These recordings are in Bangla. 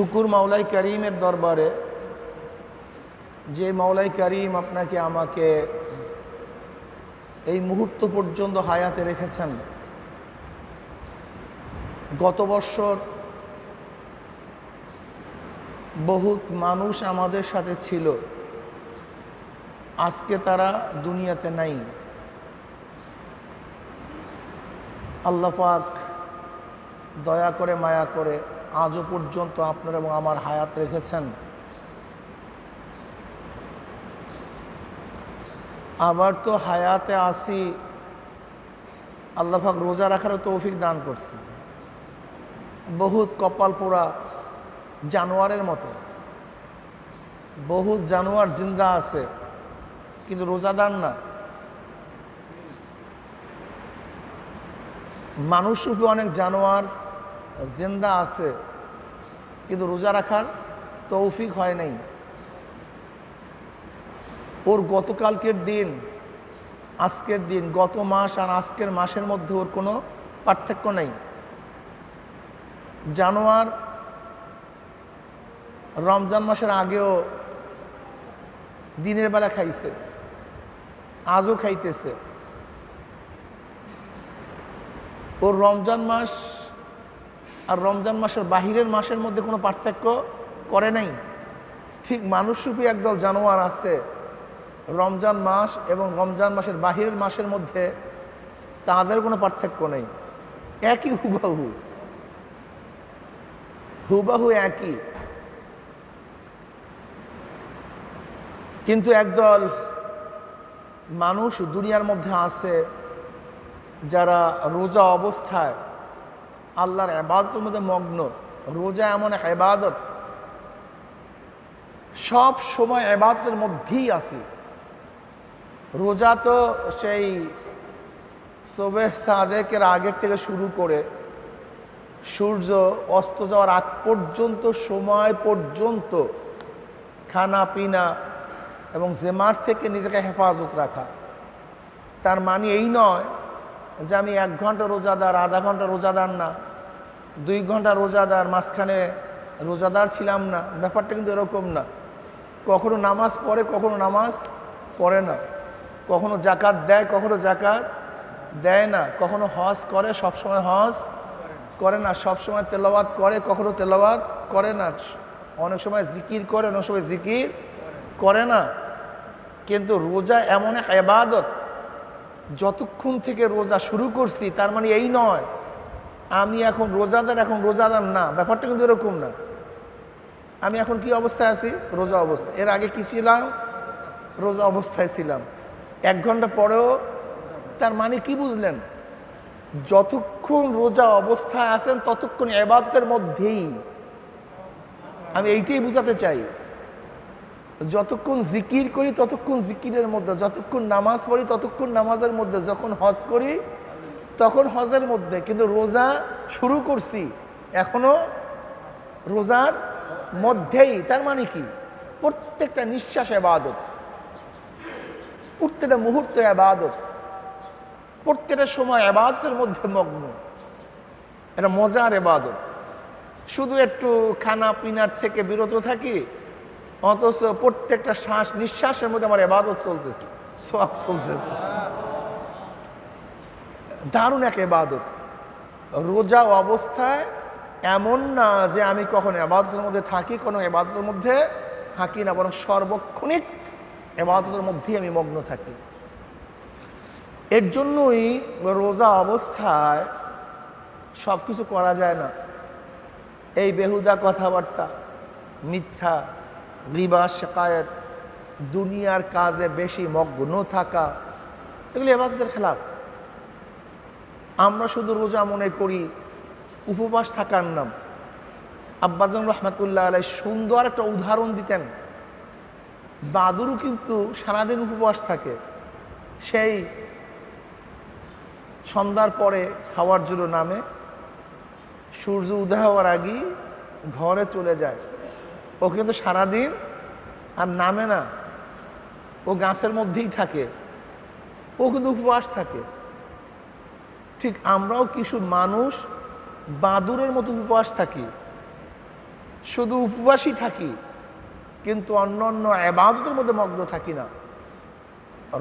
শুকুর মাওলাই করিমের দরবারে, যে মাওলাই করিম আপনাকে আমাকে এই মুহূর্ত পর্যন্ত হায়াতে রেখেছেন। গত বছর বহুত মানুষ আমাদের সাথে ছিল। আজকে তারা দুনিয়াতে নাই। আল্লাহ পাক দয়া করে, মায়া করে আজও পর্যন্ত আপনার এবং আমার হায়াত রেখেছেন। আবার তো হায়াতে আসি, আল্লাহ পাক রোজা রাখারও তৌফিক দান করছে। বহুত কপাল পোড়া জানোয়ারের মতো। বহুত জানোয়ার জিন্দা আছে, কিন্তু রোজাদার না। মানুষরূপী অনেক জানোয়ার জিন্দা আছে, কিন্তু রোজা রাখার তৌফিক হয় নাই। ওর গতকালকের দিন, আজকের দিন, গত মাস আর আজকের মাসের মধ্যে ওর কোনো পার্থক্য নেই। জানোয়ার, রমজান মাসের আগেও দিনের বেলা খাইছে, আজও খাইতেছে। ওর রমজান মাস আর রমজান মাসের বাহিরের মাসের মধ্যে কোনো পার্থক্য করে নাই। ঠিক মানুষরূপী একদল জানোয়ার আছে। রমজান মাস এবং রমজান মাসের বাহিরের মাসের মধ্যে তাদের কোনো পার্থক্য নেই। একই হুবাহু। হুবাহু একই। কিন্তু একদল মানুষ দুনিয়ার মধ্যে আছে যারা রোজা অবস্থায় আল্লাহর আবাদতের মধ্যে মগ্ন। রোজা এমন এক আবাদত সব সময় আবাদতের মধ্যেই আসি রোজা তো সেই সোবেহ সাদেকের আগের থেকে শুরু করে সূর্য অস্ত যাওয়ার আগ পর্যন্ত, সময় পর্যন্ত খানা, পিনা এবং জেমার থেকে নিজেকে হেফাজত রাখা। তার মানে এই নয় যে আমি এক ঘণ্টা রোজাদার, আধা ঘণ্টা রোজাদার না। দুই ঘণ্টা রোজাদার, মাঝখানে রোজাদার ছিলাম না। ব্যাপারটা কিন্তু এরকম না। কখনো নামাজ পড়ে, কখনো নামাজ পড়ে না। কখনো জাকাত দেয়, কখনো জাকাত দেয় না। কখনো হজ করে, সবসময় হজ করে না। সবসময় তেলাওয়াত করে, কখনো তেলাওয়াত করে না। অনেক সময় জিকির করে, অনেক সময় জিকির করে না। কিন্তু রোজা এমন এক এবাদত যতক্ষণ থেকে রোজা শুরু করছি, তার মানে এই নয় আমি এখন রোজাদার এখন রোজাদার না, ব্যাপারটা কিন্তু এরকম না। আমি এখন কি অবস্থায় আছি? রোজা অবস্থা। এর আগে কি ছিলাম? রোজা অবস্থায় ছিলাম। এক ঘণ্টা পরেও তার মানে কি বুঝলেন? যতক্ষণ রোজা অবস্থায় আছেন, ততক্ষণ এবাদতের মধ্যেই। আমি এইটাই বুঝাতে চাই। যতক্ষণ জিকির করি, ততক্ষণ জিকিরের মধ্যে, যতক্ষণ নামাজ পড়ি, ততক্ষণ নামাজের মধ্যে, যখন হজ করি তখন হজের মধ্যে, কিন্তু রোজা শুরু করছি এখনও রোজার মধ্যেই, তার মানে কি? প্রত্যেকটা নিঃশ্বাস আবাদত প্রত্যেকটা মুহূর্ত আবাদত প্রত্যেকটা সময় আবাদতের মধ্যে মগ্ন। এটা মজার এবাদত। শুধু একটু খানা পিনার থেকে বিরত থাকি, অথচ প্রত্যেকটা শ্বাস নিঃশ্বাসের মধ্যে আমার এবাদত চলতেছে সব চলতেছে। দারুণ এক এবাদত। রোজা অবস্থায় এমন না যে আমি কখনো এবাদতের মধ্যে থাকি, কোনো এবাদতের মধ্যে থাকি না, বরং সর্বক্ষণিক এবাদতের মধ্যেই আমি মগ্ন থাকি। এর জন্যই রোজা অবস্থায় সব কিছু করা যায় না। এই বেহুদা কথাবার্তা, মিথ্যা, রিবা, শেকায়ত, দুনিয়ার কাজে বেশি মগ্ন থাকা, এগুলি এবাদতের খেলাফ। আমরা শুধু রোজা মনে করি, উপবাস থাকার নাম। আব্বাজান রহমতুল্লাহ আলাই সুন্দর একটা উদাহরণ দিতেন। বাদুরও কিন্তু সারাদিন উপবাস থাকে। সেই সন্ধ্যার পরে খাওয়ার জন্য নামে। সূর্য উদয় হওয়ার আগেই ঘরে চলে যায়। ও কিন্তু সারাদিন আর নামে না। ও গাছের মধ্যেই থাকে। ও কিন্তু উপবাস থাকে। ঠিক আমরাও কিছু মানুষ বাদুরের মতো উপবাস থাকি। শুধু উপবাসী থাকি, কিন্তু অন্য অন্য আবাদতের মধ্যে মগ্ন থাকি না।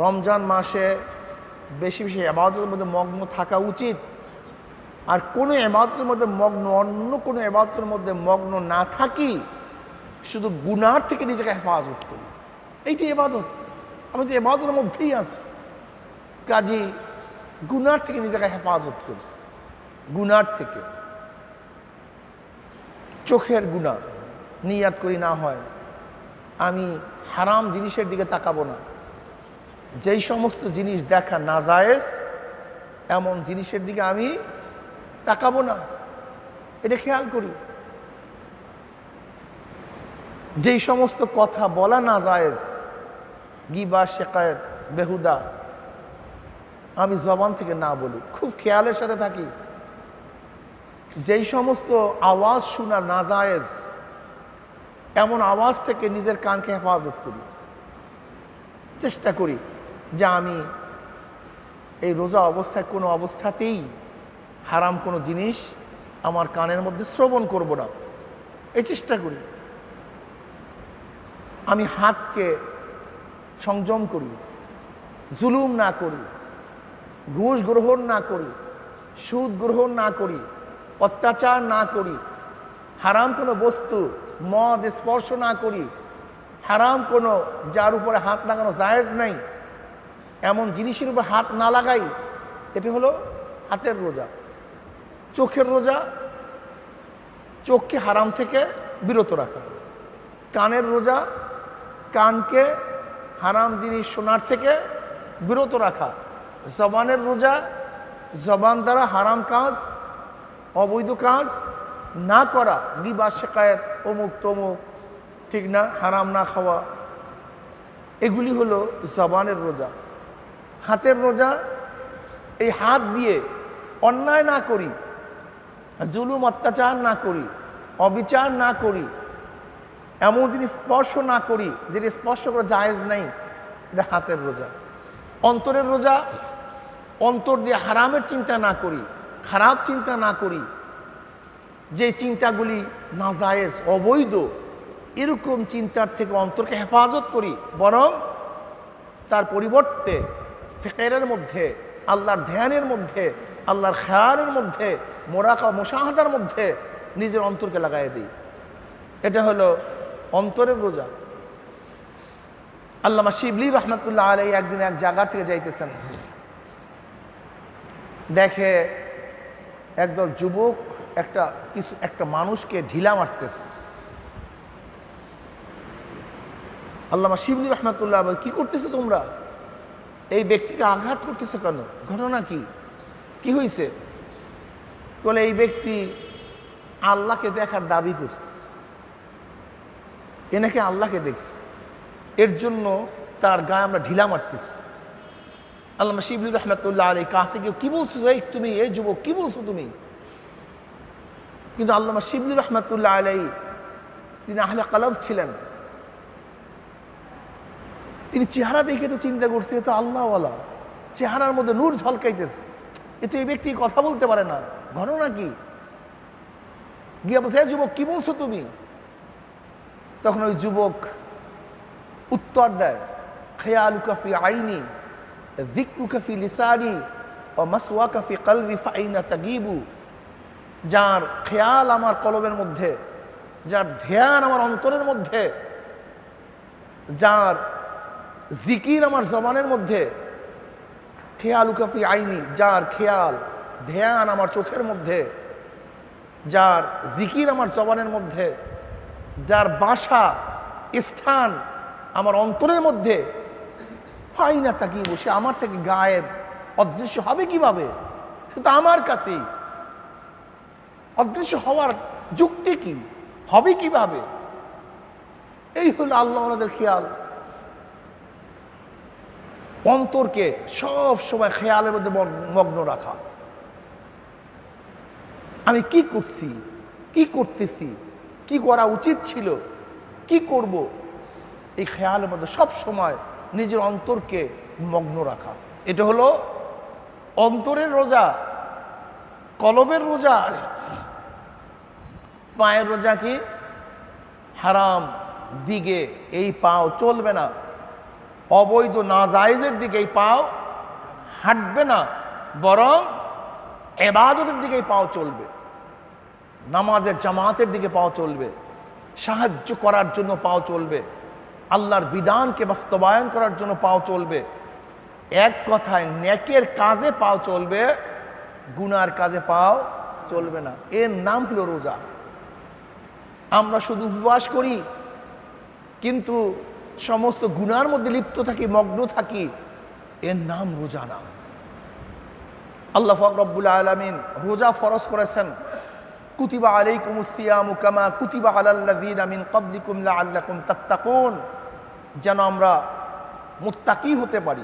রমজান মাসে বেশি বেশি আবাদতের মধ্যে মগ্ন থাকা উচিত। আর কোনো এবাদতের মধ্যে মগ্ন, অন্য কোনো এবাদতের মধ্যে মগ্ন না থাকি, শুধু গুনার থেকে নিজেকে হেফাজত করি। এইটি এবাদত আমি তো এবাদতের মধ্যেই আছি। কাজী গুনার থেকে নিজেকে হেফাজত করি। গুনার থেকে। চোখের গুণা, নিয়াত করি না হয়। আমি হারাম জিনিসের দিকে তাকাবো না। যেই সমস্ত জিনিস দেখা না জায়েজ এমন জিনিসের দিকে আমি তাকাবো না। এটা খেয়াল করি। যেই সমস্ত কথা বলা না জায়েজ গিবা, শেকায়ত, বেহুদা আমি জবান থেকে না বলি, খুব খেয়ালের সাথে থাকি। যেই সমস্ত আওয়াজ শোনা না জায়েজ এমন আওয়াজ থেকে নিজের কানকে হেফাজত করি। চেষ্টা করি যে আমি এই রোজা অবস্থায় কোনো অবস্থাতেই হারাম কোনো জিনিস আমার কানের মধ্যে শ্রবণ করব না। এই চেষ্টা করি। আমি হাতকে সংযম করি, জুলুম না করি। ঘুষ গ্রহণ না করি, সুদ গ্রহণ না করি, অত্যাচার না করি, হারাম কোনো বস্তু, মদ, স্পর্শ না করি, হারাম কোনো যার উপরে হাত লাগানো জায়েজ নাই, এমন জিনিসের উপর হাত না লাগাই, এটি হলো হাতের রোজা। চোখের রোজা, চোখকে হারাম থেকে বিরত রাখা। কানের রোজা, কানকে হারাম জিনিস শোনার থেকে বিরত রাখা। জবানের রোজা, জবান দ্বারা হারাম কাজ, অবৈধ কাজ না করা গিবা শেখায়ত অমুক তমুক, ঠিক না, হারাম না খাওয়া, এগুলি হলো জবানের রোজা। হাতের রোজা, এই হাত দিয়ে অন্যায় না করি, জুলুম, অত্যাচার না করি, অবিচার না করি, এমন জিনিস স্পর্শ না করি, যেটি স্পর্শ করা জায়েজ নাই, এটা হাতের রোজা। অন্তরের রোজা, অন্তর দিয়ে হারামের চিন্তা না করি, খারাপ চিন্তা না করি, যে চিন্তাগুলি নাজায়েজ, অবৈধ, এরকম চিন্তার থেকে অন্তরকে হেফাজত করি, বরং তার পরিবর্তে ফেকেরের মধ্যে, আল্লাহর ধ্যানের মধ্যে, আল্লাহর খেয়ালের মধ্যে, মোরাকা, মোশাহাদার মধ্যে নিজের অন্তরকে লাগাই দিই। এটা হলো অন্তরের রোজা। আল্লামা শিবলি রহমতুল্লাহ আলাই একদিন এক জায়গা থেকে যাইতেছেন। দেখে একদল যুবক একটা কিছু একটা মানুষকে ঢিলা মারতেছে। আল্লামা শিবলি রহমতুল্লাহ কি করতেছো তোমরা? এই ব্যক্তিকে আঘাত করতেছো কেন? ঘটনা কি? কি হয়েছে বলে, এই ব্যক্তি আল্লাহকে দেখার দাবি করছে। এ নাকি আল্লাহকে দেখছে। এর জন্য তার গায়ে আমরা ঢিলা মারতেছি। আল্লাহ শিবলি রহমতুল্লাহ আলী কাছে কেউ কি বলছো এই তুমি, এই যুবক, কি বলছো তুমি? কিন্তু আল্লামা শিবলি রহমতুল্লাহ আলাই তিনি আহলে কালাব ছিলেন। তিনি চেহারা দেখে তো চিন্তা করছে, এ তো আল্লাহওয়ালা, চেহারার মধ্যে নূর ঝলকাইতেছে। এ তো এই ব্যক্তি কথা বলতে পারে না ঘটনা কি গিয়ে বলছে, "এ যুবক, কি বলছো তুমি? তখন ওই যুবক উত্তর দেয় খেয়াল কাফি আইনি দিকু কাফি লিসানি, ও মাসওয়া কাফি কলবি ফাইনা তাগিবু। যার খেয়াল আমার কলবের মধ্যে, যার ধ্যান আমার অন্তরের মধ্যে, যার জিকির আমার জবানের মধ্যে খেয়াল উকাফি আইনি, যার খেয়াল, ধ্যান আমার চোখের মধ্যে, যার জিকির আমার জবানের মধ্যে, যার বাসা, স্থান আমার অন্তরের মধ্যে ফাইনা তাকিয়ে বসে, আমার থেকে গায়েব, অদৃশ্য হবে কীভাবে? সে তো আমার কাছেই। অদৃশ্য হওয়ার যুক্তি কি? হবে কীভাবে? এই হলো আল্লাহ খেয়াল। অন্তরকে সব সময় খেয়ালের মধ্যে মগ্ন রাখা। আমি কি করছি? কি করতেছি? কি করা উচিত ছিল? কি করব? এই খেয়ালের মধ্যে সব সময় নিজের অন্তরকে মগ্ন রাখা। এটা হলো অন্তরের রোজা, কলবের রোজা। পায়ের রোজা কি? হারাম দিকে এই পাও চলবে না। অবৈধ নাজাইজের দিকে এই পাও হাঁটবে না। বরং এবাদতের দিকে এই পাও চলবে। নামাজের জামাতের দিকে পাও চলবে। সাহায্য করার জন্য পাও চলবে। আল্লাহর বিধানকে বাস্তবায়ন করার জন্য পাও চলবে। এক কথায় ন্যাকের কাজে পাও চলবে, গুনার কাজে পাও চলবে না। এর নাম হলো রোজা। আমরা শুধু উপবাস করি, কিন্তু সমস্ত গুনার মধ্যে লিপ্ত থাকি, মগ্ন থাকি, এর নাম রোজা না। আল্লাহ ফকরবুল আলমিন রোজা ফরজ করেছেন। কুতিবা আলাইকুম সিয়ামু কামা কুতিবা আলাল্লাযীনা মিন ক্বাবলিকুম লাআল্লাকুম তাত্তাকুন। যেন আমরা মুত্তাকি হতে পারি,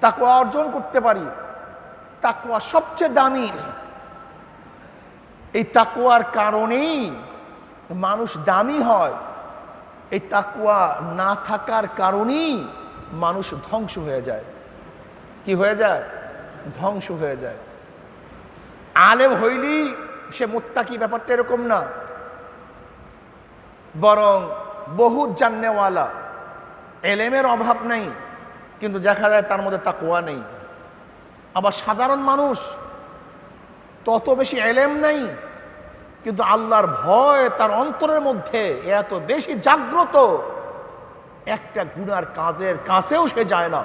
তাকওয়া অর্জন করতে পারি। তাকওয়া সবচেয়ে দামি। এই তাকওয়ার কারণেই মানুষ দামি হয়। এই তাকওয়া না থাকার কারণেই মানুষ ধ্বংস হয়ে যায়। কি হয়ে যায়? ধ্বংস হয়ে যায়। আলেম হইলি সে মোত্তাকি ব্যাপারটা এরকম না। বরং বহু জান্নেওয়ালা। এলেমের অভাব নেই, কিন্তু দেখা যায় তার মধ্যে তাকুয়া নেই। আবার সাধারণ মানুষ তত বেশি এলেম নেই, কিন্তু আল্লাহর ভয় তার অন্তরের মধ্যে এত বেশি জাগ্রত, একটা গুনার কাজের কাছেও সে যায় না।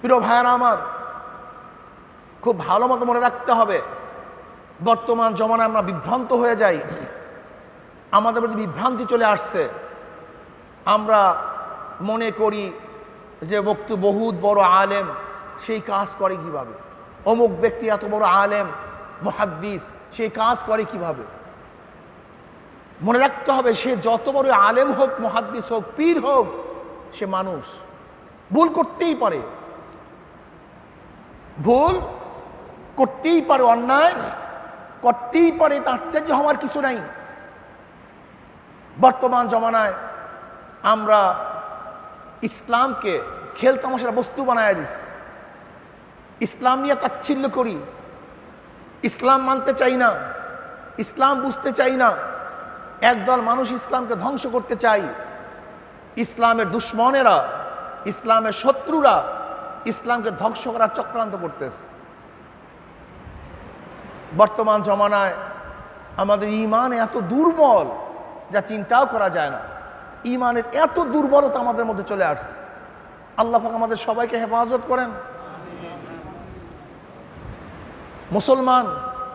প্রিয় ভাইয়ারা আমার, খুব ভালো মতো মনে রাখতে হবে, বর্তমান জমানায় আমরা বিভ্রান্ত হয়ে যাই। আমাদের প্রতি বিভ্রান্তি চলে আসছে। আমরা মনে করি যে বক্তু বহুত বড় আলেম, সেই কাজ করে কীভাবে? অমুক ব্যক্তি এত বড় আলেম, মহাদ্দিস, সেই কাজ করে কীভাবে? মনে রাখতে হবে, সে যত বড় আলেম হোক, মহাদ্দিস হোক, পীর হোক, সে মানুষ। ভুল করতেই পারে। ভুল করতেই পারে, অন্যায় করতেই পারে তা আশ্চর্য হওয়ার কিছু নাই। বর্তমান জমানায় আমরা ইসলামকে খেল তামাশার বস্তু বানায় দিস। ইসলাম নিয়ে তাচ্ছিল্য করি। ইসলাম মানতে চাই না। ইসলাম বুঝতে চাই না। একদল মানুষ ইসলামকে ধ্বংস করতে চাই। ইসলামের দুশ্মনেরা, ইসলামের শত্রুরা ইসলামকে ধ্বংস করার চক্রান্ত করতেছে। বর্তমান জমানায় আমাদের ইমান এত দুর্বল যা চিন্তাও করা যায় না। ইমানের এত দুর্বলতা আমাদের মধ্যে চলে আসছে। আল্লাহ আমাদের সবাইকে হেফাজত করেন। মুসলমান,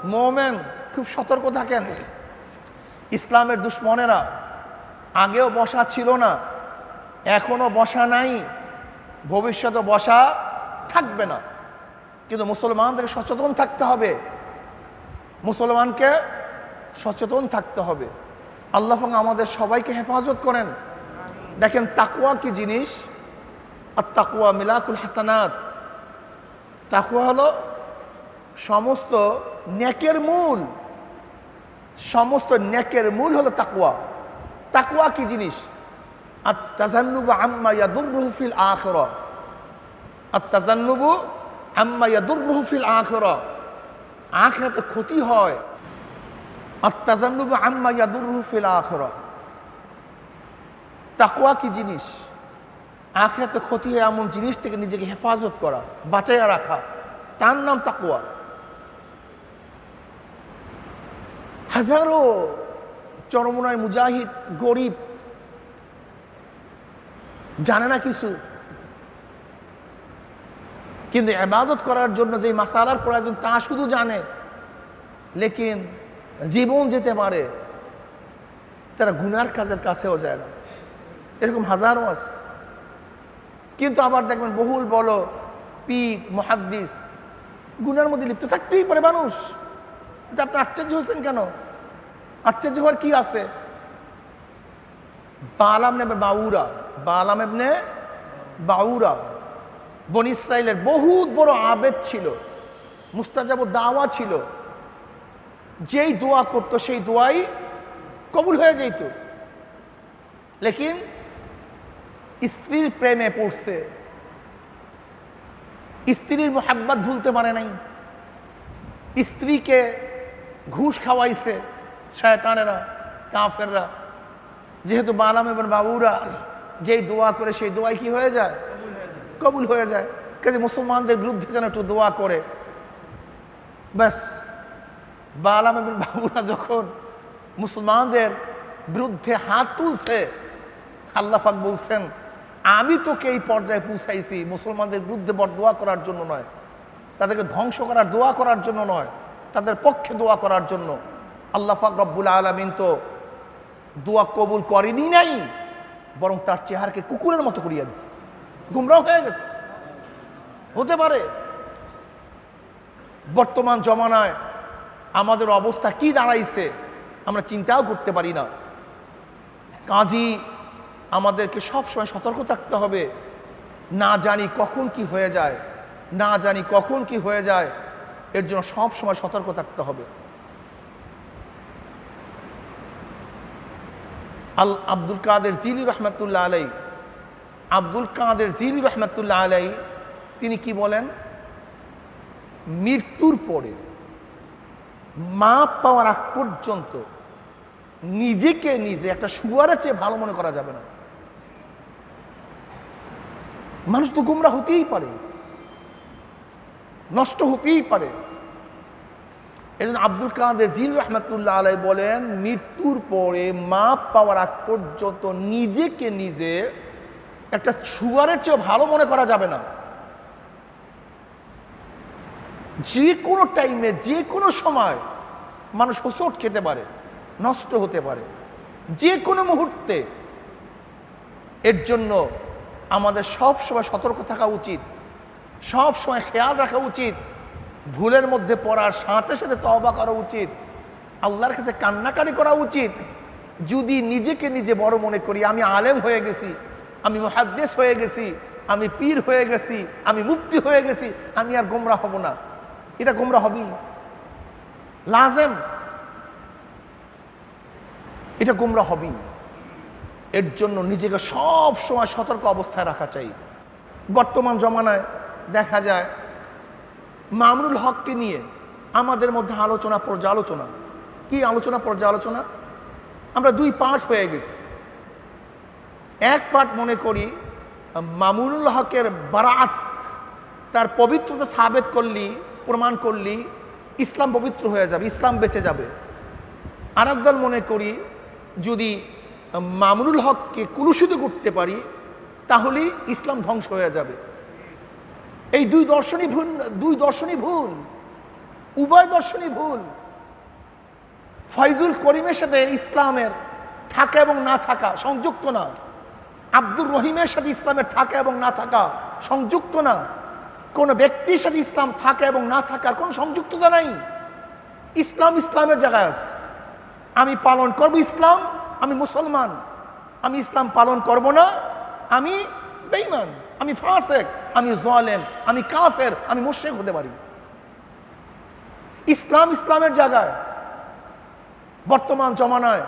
মোমেন, খুব সতর্ক থাকেন। ইসলামের দুশ্মনেরা আগেও বসা ছিল না, এখনও বসা নাই, ভবিষ্যতে বসা থাকবে না। কিন্তু মুসলমানদেরকে সচেতন থাকতে হবে। মুসলমানকে সচেতন থাকতে হবে। আল্লাহ আমাদের সবাইকে হেফাজত করেন। দেখেন তাকুয়া কি জিনিস? আর তাকুয়া মিলাকুল হাসানাত। তাকুয়া হলো সমস্ত নেকের মূল। সমস্ত নেকের মূল হলো তাকুয়া তাকুয়া কি জিনিস? আর তাজান্নুবু আম্মা ইয়াদুররুহু ফিল আখিরা। আর তাজান্নুবু আম্মা ইয়াদুররুহু ফিল আখিরা। আখিরাতে ক্ষতি হয়। আর তাজান্নুবু আম্মা ইয়াদুররুহু ফিল আখিরা তাকুয়া কি জিনিস? আখিরাতে ক্ষতি হয় এমন জিনিস থেকে নিজেকে হেফাজত করা, বাঁচাইয়া রাখা। তার নাম তাকুয়া হাজারো চরমনায় মুজাহিদ, গরিব, জানে না কিছু। কিন্তু এবাদত করার জন্য যে মাসালার প্রয়োজন তা শুধু জানে, লেকিন জীবন যেতে পারে, তারা গুনার কাজের কাছেও যায় না। এরকম হাজারো আছে। কিন্তু আবার দেখবেন বহুল বলো পীর, মহাদ্দিস, গুনার মধ্যে লিপ্ত থাকতেই পারে মানুষ। কিন্তু আপনি আশ্চর্য হচ্ছেন কেন? আশ্চর্য হওয়ার কি আছে? বালাম নেবে বাউরা, বালাম এবনে বাউরা। বন ইসরায়েলের বহুত বড় আবেদ ছিল মুস্তাজাব দাওয়া ছিল। যেই দোয়া করতো, সেই দোয়াই কবুল হয়ে যেত। লেকিন স্ত্রীর প্রেমে পড়ছে। স্ত্রীর মোহাব্বত ভুলতে পারে নাই। স্ত্রীকে ঘুষ খাওয়াইছে শয়তানেরা, কাফেররা। যেহেতু বালাম এবং বাবুরা যেই দোয়া করে, সেই দোয়াই কি হয়ে যায়? কবুল হয়ে যায়। কাজে মুসলমানদের বিরুদ্ধে যেন একটু দোয়া করে। ব্যাস। বালাম এবং বাবুরা যখন মুসলমানদের বিরুদ্ধে হাত তুলছে, আল্লাহ পাক বলছেন, আমি তোকে এই পর্যায়ে পৌঁছাইছি, মুসলমানদের বিরুদ্ধে বর দোয়া করার জন্য নয়। তাদেরকে ধ্বংস করার, দোয়া করার জন্য নয়। তাদের পক্ষে দোয়া করার জন্য। আল্লাহ পাক রব্বুল আলমিন তো দোয়া কবুল করেনি নাই, বরং তার চেহারাকে কুকুরের মতো করিয়া দিস গুমরাও হয়ে গেছে। হতে পারে। বর্তমান জমানায় আমাদের অবস্থা কি দাঁড়াইছে, আমরা চিন্তাও করতে পারি না। কাজী, আমাদেরকে সবসময় সতর্ক থাকতে হবে। না জানি কখন কি হয়ে যায়, না জানি কখন কি হয়ে যায়, এর জন্য সব সময় সতর্ক থাকতে হবে। আল আব্দুল কাদের জিলি রহমতুল্লাহ আলাই আব্দুল কাদের জিলি রহমতুল্লাহ আলাই তিনি কি বলেন? মৃত্যুর পরে। মাপ পাওয়ার আগ পর্যন্ত নিজেকে নিজে একটা শুয়ারের চেয়ে ভালো মনে করা যাবে না। মানুষ তো গুমরা হতেই পারে, নষ্ট হতেই পারে। এজন্য আব্দুল কাদের জিল রহমতুল্লাহ আলাই বলেন, মৃত্যুর পরে মাপ পাওয়ার আগ পর্যন্ত নিজেকে নিজে একটা সুগারের চেয়ে ভালো মনে করা যাবে না। যে কোনো টাইমে যে কোনো সময় মানুষ হোসট খেতে পারে, নষ্ট হতে পারে। যে কোনো মুহূর্তে এর জন্য আমাদের সব সময় সতর্ক থাকা উচিত। সব সময় খেয়াল রাখা উচিত। ভুলের মধ্যে পড়ার সাথে সাথে তবা করা উচিত। আল্লাহর কাছে কান্নাকারি করা উচিত। যদি নিজেকে নিজে বড় মনে করি, আমি আলেম হয়ে গেছি, আমি মহাদ্দেশ হয়ে গেছি, আমি পীর হয়ে গেছি, আমি মুক্তি হয়ে গেছি, আমি আর গোমরা হব না। এটা গোমরা হবি। লাজেম। এটা গোমরা হবি। এর জন্য নিজেকে সব সময় সতর্ক অবস্থায় রাখা চাই। বর্তমান জমানায় দেখা যায়, মামরুল হককে নিয়ে আমাদের মধ্যে আলোচনা পর্যালোচনা। কি আলোচনা পর্যালোচনা? আমরা দুই পাঠ হয়ে গেছি। এক পাঠ মনে করি, মামুনুল হকের বারাত, তার পবিত্রতা সাবেত করলি প্রমাণ করলি ইসলাম পবিত্র হয়ে যাবে, ইসলাম বেঁচে যাবে। আর দল মনে করি, যদি মামরুল হককে কুলুষিত করতে পারি, তাহলে ইসলাম ধ্বংস হয়ে যাবে। এই দুই দর্শনই ভুল, দুই দর্শনই ভুল, উভয় দর্শনই ভুল। ফয়জুল করিমের সাথে ইসলামের থাকা এবং না থাকা সংযুক্ত না। আব্দুর রহিমের সাথে ইসলামের থাকা এবং না থাকা সংযুক্ত না। কোনো ব্যক্তির সাথে ইসলাম থাকা এবং না থাকার কোনো সংযুক্ততা নাই। ইসলাম ইসলামের জায়গায় আছে আমি পালন করব ইসলাম, আমি মুসলমান। আমি ইসলাম পালন করব না, আমি বেইমান আমি ফাসেক, আমি জলেম, আমি কাফের, আমি মুশেক হতে পারি। ইসলাম ইসলামের জায়গায়, বর্তমান জমানায়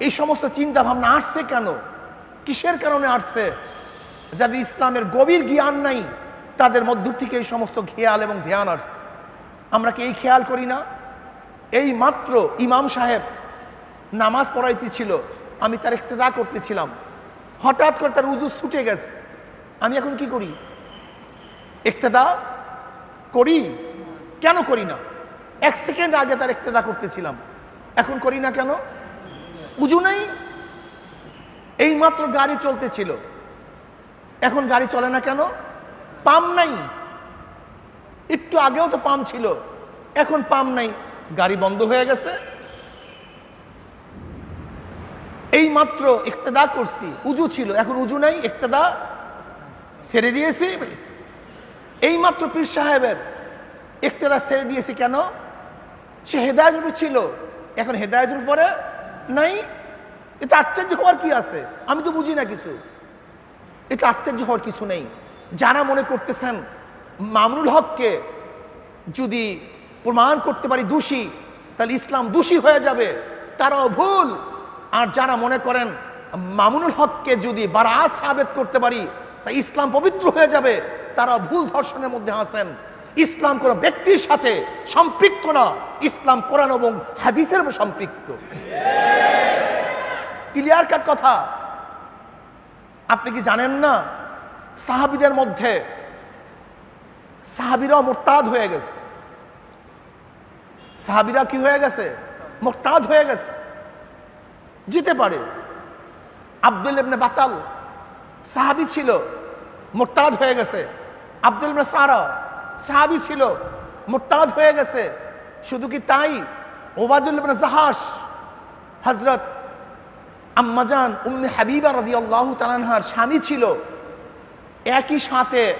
এই সমস্ত চিন্তা ভাবনা আসছে কেন? কিসের কারণে আসছে? যাদের ইসলামের গভীর জ্ঞান নাই তাদের মধ্য থেকে এই সমস্ত খেয়াল এবং ধ্যান আসছে। আমরা কি এই খেয়াল করি না? এই মাত্র ইমাম সাহেব নামাজ পড়াইতেছিল আমি তার ইক্তেদা করতেছিলাম। হঠাৎ করে তার উজু ছুটে গেছে। আমি এখন কি করি? ইক্তেদা করি? কেন করি না? এক সেকেন্ড আগে তার ইক্তেদা করতেছিলাম। এখন করি না কেন? উজু নেই। এই মাত্র গাড়ি চলতেছিল। এখন গাড়ি চলে না কেন? পাম নাই। একটু আগেও তো পাম ছিল, এখন পাম নাই। গাড়ি বন্ধ হয়ে গেছে। এই মাত্র ইক্তেদা করছি, উজু ছিল, এখন উজু নাই, ইক্তেদা ছেড়ে দিয়েছি। এই মাত্র পীর সাহেবের ইক্তেদা ছেড়ে দিয়েছি কেন? সে হেদায়তের ছিল, এখন হেদায়তের উপরে নাই। এটা আশ্চর্য হওয়ার কি আছে? আমি তো বুঝি না কিছু। এটা আশ্চর্য হওয়ার কিছু নেই। যারা মনে করতেছেন মামুনুল হককে যদি প্রমাণ করতে পারি দোষী, তাহলে ইসলাম দোষী হয়ে যাবে, তারাও ভুল। আর যারা মনে করেন মামুনুল হককে যদি বারাত সাবেত করতে পারি তা ইসলাম পবিত্র হয়ে যাবে তারা ভুল ধর্ষণের মধ্যে আসেন ইসলাম কোন ব্যক্তির সাথে সম্পৃক্ত না, ইসলাম কোরআন এবং হাদিসের সম্পৃক্ত। ক্লিয়ার কাট কথা? আপনি কি জানেন না? সাহাবিদের মধ্যে সাহাবিরা মোরতাদ হয়ে গেছে। সাহাবিরা কি হয়ে গেছে? মোরতাদ হয়ে গেছে। যেতে পারে। আব্দুল ইবনে বাতাল সাহাবি ছিল, মোরতাদ হয়ে গেছে। আব্দুল ইবনে সারা সাহাবি ছিল, মোরতাদ হয়ে গেছে। শুধু কি তাই? ওবাদুল ইবনে জাহাস হজরত আম্মাজান উম্মে হাবিবা রাদিয়াল্লাহু তাআলার স্বামী ছিল। একই সাথে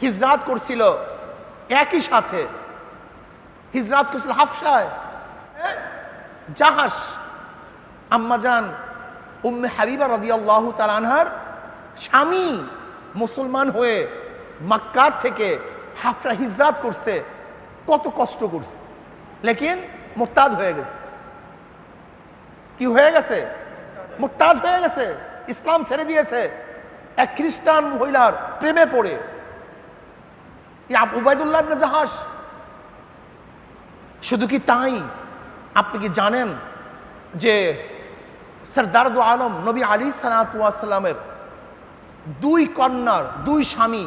হিজরাত করছিল, একই সাথে হিজরাত করছিল হাফসায়। হ্যাঁ? জাহাস আম্মাজান উম্মে হাবিবা রাদিয়াল্লাহু তাআলার স্বামী মুসলমান হয়ে মাক্কার থেকে হাফসা হিজরাত করছে, কত কষ্ট করছে। লেকিন মোরতাদ হয়ে গেছে। কি হয়ে গেছে? মুক্তাদ হয়ে গেছে। ইসলাম ছেড়ে দিয়েছে। এক খ্রিস্টান মহিলার প্রেমে পড়ে। উবায়দুল্লাহ ইবনে জাহাস শুধু কি তাই? আপনি কি জানেন যে সরদার দু আলম নবী আলী সালাতামের দুই কন্যার দুই স্বামী,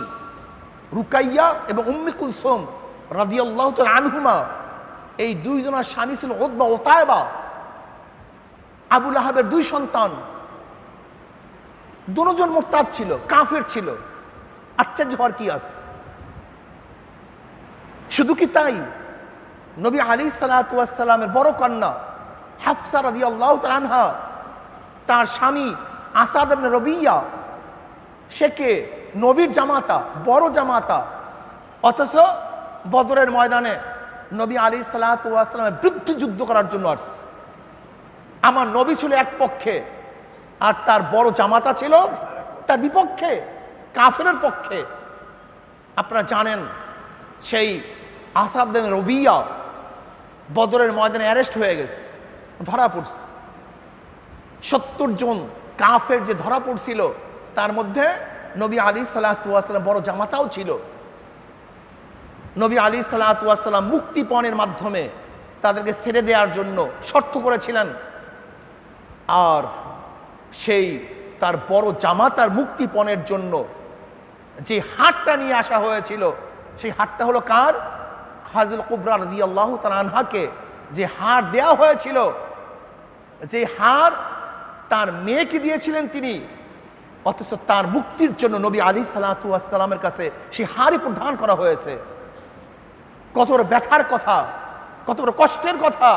রুকাইয়া এবং উম্মি কুলসুম রাদিয়াল্লাহু আনহুমা, এই দুইজনার স্বামী ছিল ওতবা ওতায়বা আবুল আহাবের দুই সন্তান। দুজন মোরতাদ ছিল, কাফের ছিল। হওয়ার কি আস শুধু কি তাই? নবী আলী সালাতামের বড় কন্যা হাফসা রাদি আল্লাহ আনহা, তার স্বামী আসাদ রবিয়া, সে কে? নবীর জামাতা, বড় জামাতা। অথচ বদরের ময়দানে নবী আলী সালাতামের বিরুদ্ধে যুদ্ধ করার জন্য আসছে। আমার নবী ছিল এক পক্ষে আর তার বড় জামাতা ছিল তার বিপক্ষে, কাফেরের পক্ষে। আপনারা জানেন, সেই আসাবদেন রবিয়া বদরের ময়দানে অ্যারেস্ট হয়ে গেছে, ধরা পড়ছে। সত্তর জন কাফের যে ধরা পড়ছিল, তার মধ্যে নবী আলী সাল্লাহাম বড় জামাতাও ছিল। নবী আলী সাল্লাহাম মুক্তিপণের মাধ্যমে তাদেরকে ছেড়ে দেওয়ার জন্য শর্ত করেছিলেন। আর সেই তার বড় জামাতার মুক্তিপণের জন্য যে হাটটা নিয়ে আসা হয়েছিল, সেই হাটটা হলো কার? খাজুল কুবরা রদি আল্লাহ আনহাকে যে হার দেয়া হয়েছিল, যে হার তার মেয়েকে দিয়েছিলেন তিনি, অথচ তার মুক্তির জন্য নবী আলী সালাতামের কাছে সেই হারই প্রদান করা হয়েছে। কত বড় ব্যথার কথা, কত বড় কষ্টের কথা,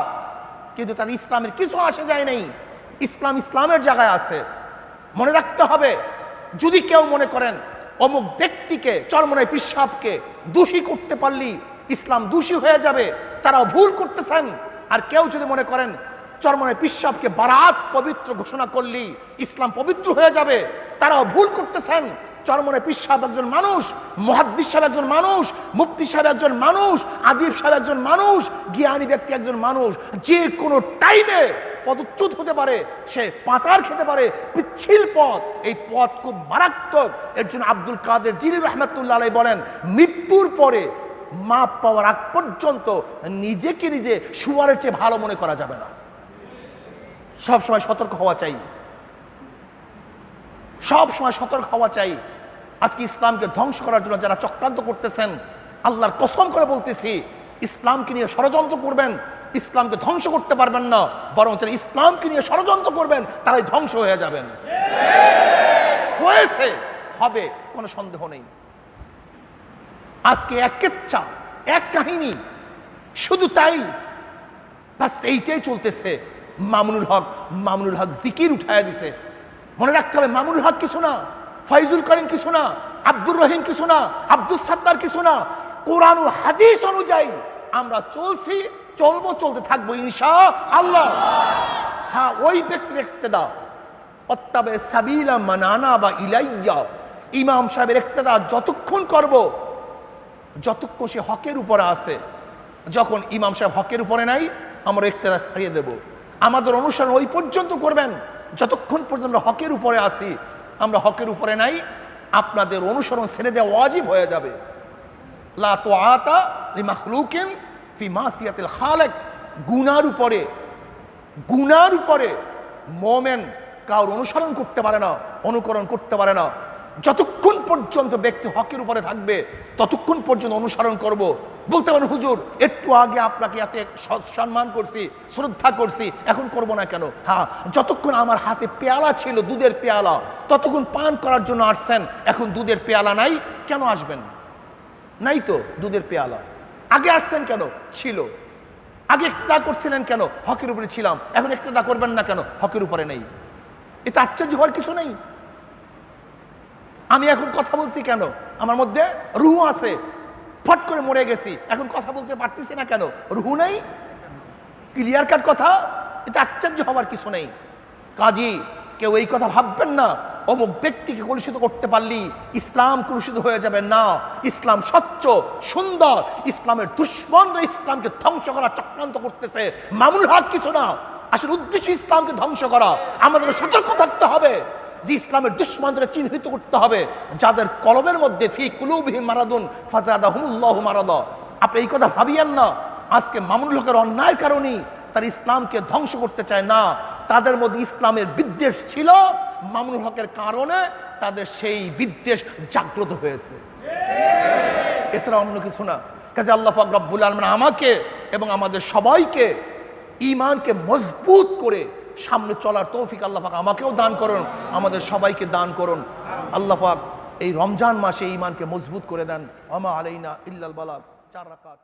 কিন্তু তার ইসলামের কিছু আসে যায় নাই। ইসলাম ইসলামের জায়গায় আছে। মনে রাখতে হবে, যদি কেউ মনে করেন অমুক ব্যক্তিকে চরমনায় পিসাবকে দোষী করতে পারলি, ইসলাম দোষী হয়ে যাবে, তারাও ভুল করতেছেন। আর কেউ যদি মনে করেন চরমনায় পিসাবকে বারাত পবিত্র ঘোষণা করলি, ইসলাম পবিত্র হয়ে যাবে, তারাও ভুল করতেছেন। চরমনে পীর সাহেব একজন মানুষ, মহাদ্দিস সাহেব একজন মানুষ, মুফতি সাহেব একজন মানুষ, আদিব সাহেব একজন মানুষ, জ্ঞানী ব্যক্তি একজন মানুষ। যে কোনো টাইমে পদচ্যুত হতে পারে, সে পাচার খেতে পারে, পিচ্ছিল পথ। এই পথ খুব মারাত্মক। এর জন্য আব্দুল কাদের জিলি রহমতুল্লাহ আলাই বলেন, মৃত্যুর পরে মাপ পাওয়ার আগ পর্যন্ত নিজেকে নিজে শুয়ারের চেয়ে ভালো মনে করা যাবে না। সবসময় সতর্ক হওয়া চাই। সব সময় সতর্ক হওয়া চাই। আজকে ইসলামকে ধ্বংস করার জন্য যারা চক্রান্ত করতেছেন, আল্লাহর কসম করে বলতেছি, ইসলামকে নিয়ে ষড়যন্ত্র করবেন ইসলামকে ধ্বংস করতে পারবেন না বরং যারা ইসলামকে নিয়ে ষড়যন্ত্র করবেন, তারাই ধ্বংস হয়ে যাবেন। হয়েছে, হবে, কোনো সন্দেহ নেই। আজকে এক কেচ্ছা, এক কাহিনী, শুধু তাই বাস এইটাই চলতেছে। মামুনুল হক মামুনুল হক জিকির উঠায় দিছে। মনে রাখতে হবে, মামুনুল হক কিছু না, ফয়জুল করিম কিছু না, আব্দুর রহিম কিছু না আব্দুল সত্তার কিছু না। কোরআনুল হাদিস অনুযায়ী আমরা চলছি চলবো, চলতে থাকব ইনশা আল্লাহ হ্যাঁ ওই ব্যক্তির ইক্তেদা অত্তাবে সাবিলা মানানা বা ইলাইয়া। ইমাম সাহেবের ইক্তেদা যতক্ষণ করব, যতক্ষণ সে হকের উপরে আছে, যখন ইমাম সাহেব হকের উপরে নাই, আমরা ইক্তেদা ছাড়িয়ে দেব। আমাদের অনুসরণ ওই পর্যন্ত করবেন। যতক্ষণ পর্যন্ত আমরা হকের উপরে আসি আমরা হকের উপরে নাই, আপনাদের অনুসরণ ছেড়ে দেওয়া ওয়াজিব হয়ে যাবে। লা তো আতা লিমাখলুকিম ফি খালেক, গুনার উপরে গুনার উপরে মোমেন কারোর অনুসরণ করতে পারে না, অনুকরণ করতে পারে না। যতক্ষণ পর্যন্ত ব্যক্তি হকের উপরে থাকবে, ততক্ষণ পর্যন্ত অনুসরণ করব। বলতে পারেন, হুজুর, একটু আগে আপনাকে এত সম্মান করছি, শ্রদ্ধা করছি, এখন করব না কেন? হ্যাঁ যতক্ষণ আমার হাতে পেয়ালা ছিল, দুধের পেয়ালা, ততক্ষণ পান করার জন্য আসছেন, এখন দুধের পেয়ালা নাই, কেন আসবেন? নাই তো দুধের পেয়ালা। আগে আসছেন কেন? ছিল। আগে ইক্তদা করছিলেন কেন? হকের উপরে ছিলাম। এখন ইক্তদা করবেন না কেন? হকের উপরে নেই। এটা আশ্চর্য হওয়ার কিছু নেই। আমি এখন কথা বলছি কেন? আমার মধ্যে রুহু আছে। ফট করে মরে গেছি। এখন কথা বলতে পারতেছি না কেন? রুহু নেই? ক্লিয়ার কাট কথা? এটা আশ্চর্য হওয়ার কিছু নেই। কাজী কেউ এই কথা ভাববেন না। অমুক ব্যক্তিকে কলুষিত করতে পারলি, ইসলাম কলুষিত হয়ে যাবে। না, ইসলাম স্বচ্ছ, সুন্দর। ইসলামের দুশ্মনরা ইসলামকে ধ্বংস করা চক্রান্ত করতেছে। মামুল হক কিছু না। আসলে উদ্দেশ্য ইসলামকে ধ্বংস করা। আমাদের সতর্ক থাকতে হবে যে ইসলামের দুশ্মনদেরকে চিহ্নিত করতে হবে। যাদের কলমের মধ্যে ফি কুলুবহি মারাদুন ফাজাদা হুমুল্লাহ মারাদা। আপনি এই কথা ভাবিয়েন না। আজকে মামুল লোকের অন্যায় কারণেই তার ইসলামকে ধ্বংস করতে চায় না। তাদের মধ্যে ইসলামের বিদ্বেষ ছিল, মামুনুল হকের কারণে তাদের সেই বিদ্বেষ জাগ্রত হয়েছে। এছাড়া অন্য কিছু না। কাজে আল্লাহ পাক রব্বুল আলমান আমাকে এবং আমাদের সবাইকে ইমানকে মজবুত করে সামনে চলার তৌফিক আল্লাহ পাক আমাকেও দান করুন, আমাদের সবাইকে দান করুন। আল্লাহ পাক এই রমজান মাসে ইমানকে মজবুত করে দেন। আমা আলাইনা ইল্লাল বালাক চার রাকাত।